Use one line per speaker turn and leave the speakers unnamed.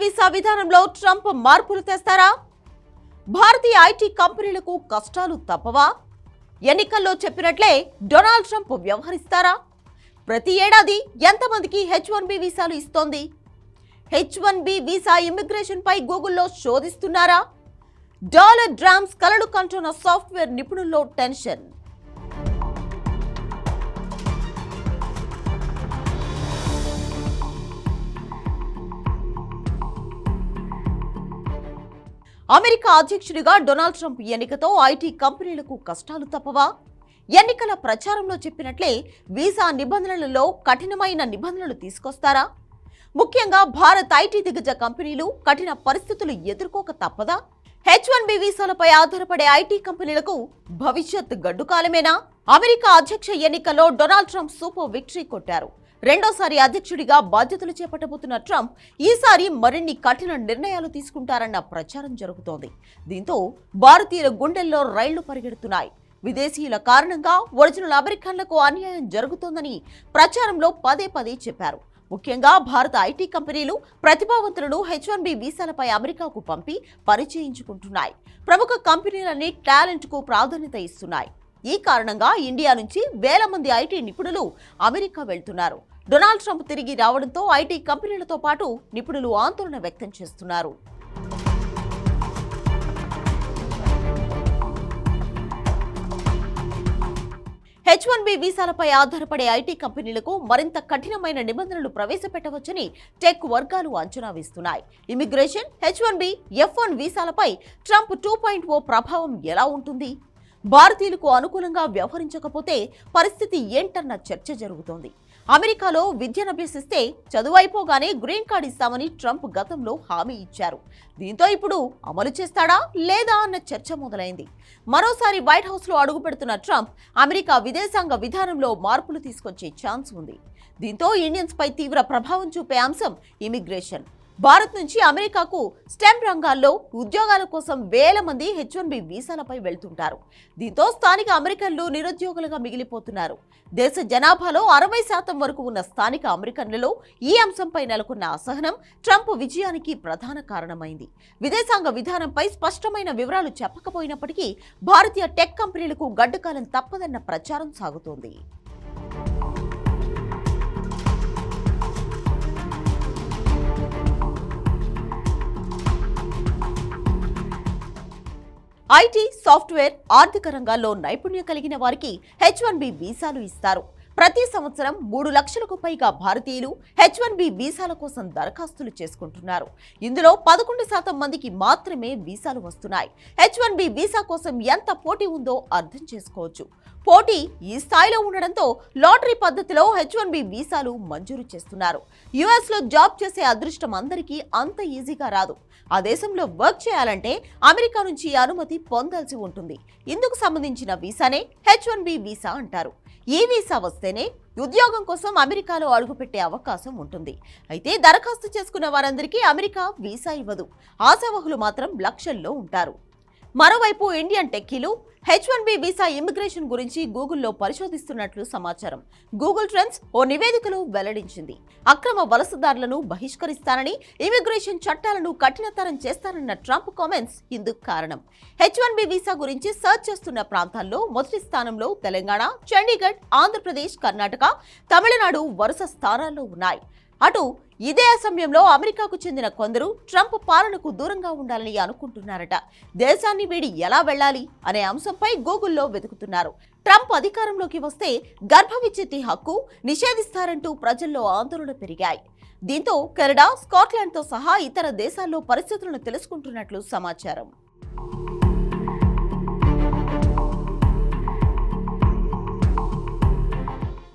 విధానంలో ట్రంప్ మార్పులు తెస్తారా? భారతీయ ఐటీ కంపెనీలకు కష్టాలు తప్పవా? ఎన్నికల్లో చెప్పినట్లే డొనాల్డ్ ట్రంప్ వ్యవహరిస్తారా? ప్రతి ఏడాది ఎంతమందికి హెచ్ వన్ బి వీసాలు ఇస్తోంది? H one B visa immigration పై గూగుల్లో శోధిస్తున్నారా? డాలర్ డ్రామ్స్ కలలు కంటున్న సాఫ్ట్వేర్ నిపుణుల్లో టెన్షన్. అమెరికా అధ్యక్షుడిగా డొనాల్డ్ ట్రంప్ ఎన్నికతో ఐటీ కంపెనీలకు కష్టాలు తప్పవా? ఎన్నికల ప్రచారంలో చెప్పినట్లే వీసా నిబంధనలలో కఠినమైన నిబంధనలు తీసుకొస్తారా? ముఖ్యంగా భారత్ ఐటీ దిగ్గజ కంపెనీలు కఠిన పరిస్థితులు ఎదుర్కోక తప్పదా? హెచ్ వన్ బి వీసాలపై ఆధారపడే ఐటీ కంపెనీలకు భవిష్యత్ గడ్డుకాలమేనా? అమెరికా అధ్యక్ష ఎన్నికల్లో డొనాల్డ్ ట్రంప్ సూపర్ విక్టరీ కొట్టారు. రెండోసారి అధ్యక్షుడిగా బాధ్యతలు చేపట్టబోతున్న ట్రంప్ ఈసారి మరిన్ని కఠిన నిర్ణయాలు తీసుకుంటారన్న ప్రచారం జరుగుతోంది. దీంతో భారతీయుల గుండెల్లో రైళ్ళు పరిగెడుతున్నాయి. విదేశీయుల కారణంగా ఒరిజినల్ అమెరికన్లకు అన్యాయం జరుగుతోందని ప్రచారంలో పదే పదే చెప్పారు. ముఖ్యంగా భారత ఐటీ కంపెనీలు ప్రతిభావంతులను హెచ్ వన్ బి వీసాలపై అమెరికాకు పంపి పరిచయించుకుంటున్నాయి. ప్రముఖ కంపెనీలన్నీ టాలెంట్కు ప్రాధాన్యత ఇస్తున్నాయి. ఈ కారణంగా ఇండియా నుంచి వేల మంది ఐటీ నిపుణులు అమెరికా వెళ్తున్నారు. డొనాల్డ్ ట్రంప్ తిరిగి రావడంతో ఐటీ కంపెనీలతో పాటు నిపుణులు ఆందోళన వ్యక్తం చేస్తున్నారు. హెచ్ వన్ బి వీసాలపై ఆధారపడే ఐటీ కంపెనీలకు మరింత కఠినమైన నిబంధనలు ప్రవేశపెట్టవచ్చని టెక్ వర్గాలు అంచనా వేస్తున్నాయి. Immigration H one B F one వీసాలపై Trump two point O ప్రభావం ఎలా ఉంటుంది? భారతీయులకు అనుకూలంగా వ్యవహరించకపోతే పరిస్థితి ఏంటన్న చర్చ జరుగుతోంది. అమెరికాలో విద్యను అభ్యసిస్తే చదువు అయిపోగానే గ్రీన్ కార్డ్ ఇస్తామని ట్రంప్ గతంలో హామీ ఇచ్చారు. దీంతో ఇప్పుడు అమలు చేస్తాడా లేదా అన్న చర్చ మొదలైంది. మరోసారి వైట్ హౌస్లో అడుగు పెడుతున్న ట్రంప్ అమెరికా విదేశాంగ విధానంలో మార్పులు తీసుకొచ్చే ఛాన్స్ ఉంది. దీంతో ఇండియన్స్ పై తీవ్ర ప్రభావం చూపే అంశం ఇమిగ్రేషన్. భారత్ నుంచి అమెరికాకు స్టెమ్ రంగాల్లో ఉద్యోగాల కోసం వేల మంది హెచ్ వన్ బి వీసాలపై వెళ్తుంటారు. దీంతో స్థానిక అమెరికన్లు నిరుద్యోగులుగా మిగిలిపోతున్నారు. దేశ జనాభాలో అరవై శాతం వరకు ఉన్న స్థానిక అమెరికన్లలో ఈ అంశంపై నెలకొన్న అసహనం ట్రంప్ విజయానికి ప్రధాన కారణమైంది. విదేశాంగ విధానంపై స్పష్టమైన వివరాలు చెప్పకపోయినప్పటికీ భారతీయ టెక్ కంపెనీలకు గడ్డకాలం తప్పదన్న ప్రచారం సాగుతోంది. ఐటీ సాఫ్ట్వేర్ ఆర్థిక రంగాల్లో నైపుణ్యం కలిగిన వారికి హెచ్ వన్ బి వీసాలు ఇస్తారు. ప్రతి సంవత్సరం మూడు లక్షలకు పైగా భారతీయులు హెచ్ వన్ బి వీసాల కోసం దరఖాస్తులు చేసుకుంటున్నారు. ఇందులో పదకొండు శాతం మందికి మాత్రమే వీసాలు వస్తున్నాయి. హెచ్ వన్ బి వీసా కోసం ఎంత పోటీ ఉందో అర్థం చేసుకోవచ్చు. పోటీ ఈ స్థాయిలో ఉండడంతో లాటరీ పద్ధతిలో హెచ్ వన్ బి వీసాలు మంజూరు చేస్తున్నారు. యుఎస్లో జాబ్ చేసే అదృష్టం అందరికీ అంత ఈజీగా రాదు. ఆ దేశంలో వర్క్ చేయాలంటే అమెరికా నుంచి అనుమతి పొందాల్సి ఉంటుంది. ఇందుకు సంబంధించిన వీసానే హెచ్ వన్ బి వీసా అంటారు. ఈ వీసా వస్తేనే ఉద్యోగం కోసం అమెరికాలో అడుగుపెట్టే అవకాశం ఉంటుంది. అయితే దరఖాస్తు చేసుకున్న వారందరికీ అమెరికా వీసా ఇవ్వదు. ఆశావహులు మాత్రం లక్షల్లో ఉంటారు. మరోవైపు Indian టెక్కీలు H one B visa immigration గురించి గూగుల్లో పరిశోధిస్తున్నట్లు సమాచారం. గూగుల్ ట్రెండ్స్ ఓ నివేదికలో వెల్లడించింది. అక్రమ వలసదారులను బహిష్కరిస్తానని ఇమిగ్రేషన్ చట్టాలను కఠినతరం చేస్తానన్న ట్రంప్ కామెంట్స్ ఇందుకు కారణం. హెచ్ వన్ బి వీసా గురించి సర్చ్ చేస్తున్న ప్రాంతాల్లో మొదటి స్థానంలో తెలంగాణ చండీగఢ్ ఆంధ్రప్రదేశ్ కర్ణాటక తమిళనాడు వరుస స్థానాల్లో ఉన్నాయి. అటు ఇదే సమయంలో అమెరికాకు చెందిన కొందరు ట్రంప్ పాలనకు దూరంగా ఉండాలని అనుకుంటున్నారట. దేశాన్ని వీడి ఎలా వెళ్ళాలి అనే అంశంపై గూగుల్లో వెతుకుతున్నారు. ట్రంప్ అధికారంలోకి వస్తే గర్భవిచ్ఛిత్తి హక్కు నిషేధిస్తారంటూ ప్రజల్లో ఆందోళన పెరిగాయి. దీంతో కెనడా స్కాట్లాండ్తో సహా ఇతర దేశాల్లో పరిస్థితులను తెలుసుకుంటున్నట్లు సమాచారం.